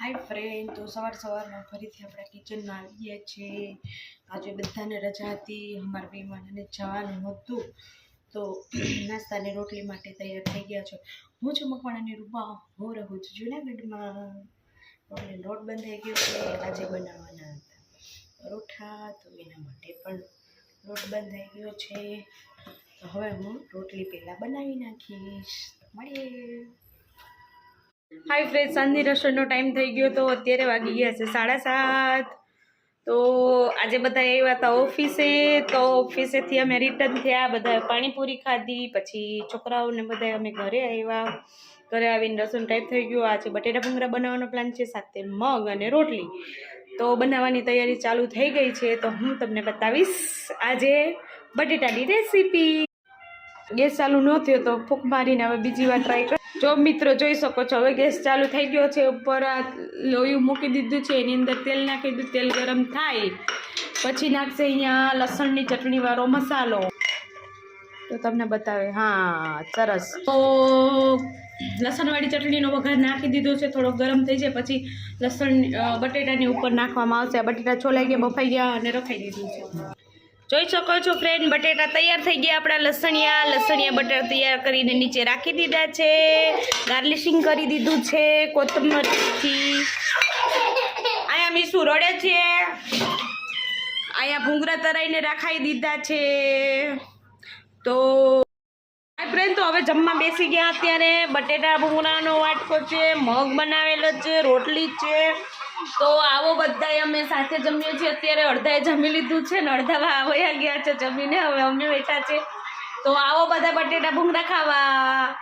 હાય friend તો સવાર સવારમાં ફરીથી આપણા કિચનમાં આવીએ છીએ. આજે બધાને રજા હતી, અમારા મહેમાનને જવાનું હતું. તો નાસ્તાની રોટલી માટે તૈયાર થઈ ગયા છો. હું છું મકવાણાની રૂપા, હું રહું છું જુનાગઢમાં. રોટલી લોટ બંધાઈ ગયો છે, આજે બનાવવાના હતા. પરોઠા, તો એના માટે પણ લોટ બંધાઈ ગયો છે. તો હવે હું રોટલી પહેલાં બનાવી નાખીશ. મળીએ. હાય ફ્રેન્ડ સાંજની રસોઈનો ટાઈમ થઈ ગયો તો અત્યારે વાગી ગયા છે સાડા સાત. તો આજે બધા આવ્યા હતા ઓફિસે તો ઓફિસેથી અમે રિટર્ન થયા, બધા પાણીપુરી ખાધી, પછી છોકરાઓને બધા અમે ઘરે આવ્યા. ઘરે આવીને રસોઈનો ટાઈમ થઈ ગયો. આજે બટેટા ભૂંગરા બનાવવાનો પ્લાન છે, સાથે મગ અને રોટલી. તો બનાવવાની તૈયારી ચાલુ થઈ ગઈ છે, તો હું તમને બતાવીશ આજે બટેટાની રેસીપી ગેસ ચાલુ ન થયો તો ફૂંક મારીને હવે બીજી વાર ટ્રાય કર જો મિત્રો જોઈ શકો છો, હવે ગેસ ચાલુ થઈ ગયો છે, ઉપર આ લોયું મૂકી દીધું છે, એની અંદર તેલ નાખી દીધું, તેલ ગરમ થાય, પછી નાખશે અહીંયા લસણની ચટણીવાળો મસાલો. તો તમને બતાવે, હા, સરસ. તો લસણવાળી ચટણીનો વઘાર નાખી દીધો છે, થોડો ગરમ થઈ જાય, પછી લસણ બટેટાની ઉપર નાખવામાં આવશે. બટેટા છોલાઈ ગયા, બફાઈ ગયા અને રખાઈ દીધું છે. જોઈ શકો છો ફ્રેન્ડ, બટેટા તૈયાર થઈ ગયા આપણા લસણિયા. લસણિયા, બટેટા તૈયાર કરીને નીચે રાખી દીધા છે. ગાર્લિશિંગ કરી દીધું છે કોથમરથી. અહીંયા મીસું રડે છે. અહીંયા ભૂંગરા તરાઈને રાખાઈ દીધા છે. તો ફ્રેન્ડ, તો હવે જમવા બેસી ગયા અત્યારે. બટેટા ભૂંગળાનો વાટકો છે, મગ બનાવેલો છે, રોટલી છે. તો આવો બધાય અમે સાથે જમીએ છીએ. અત્યારે અડધાએ જમી લીધું છે ને અડધા વયા ગયા છે જમીને. હવે અમે બેઠા છે તો આવો બધા બટેટા ભૂંગળા ખાવા.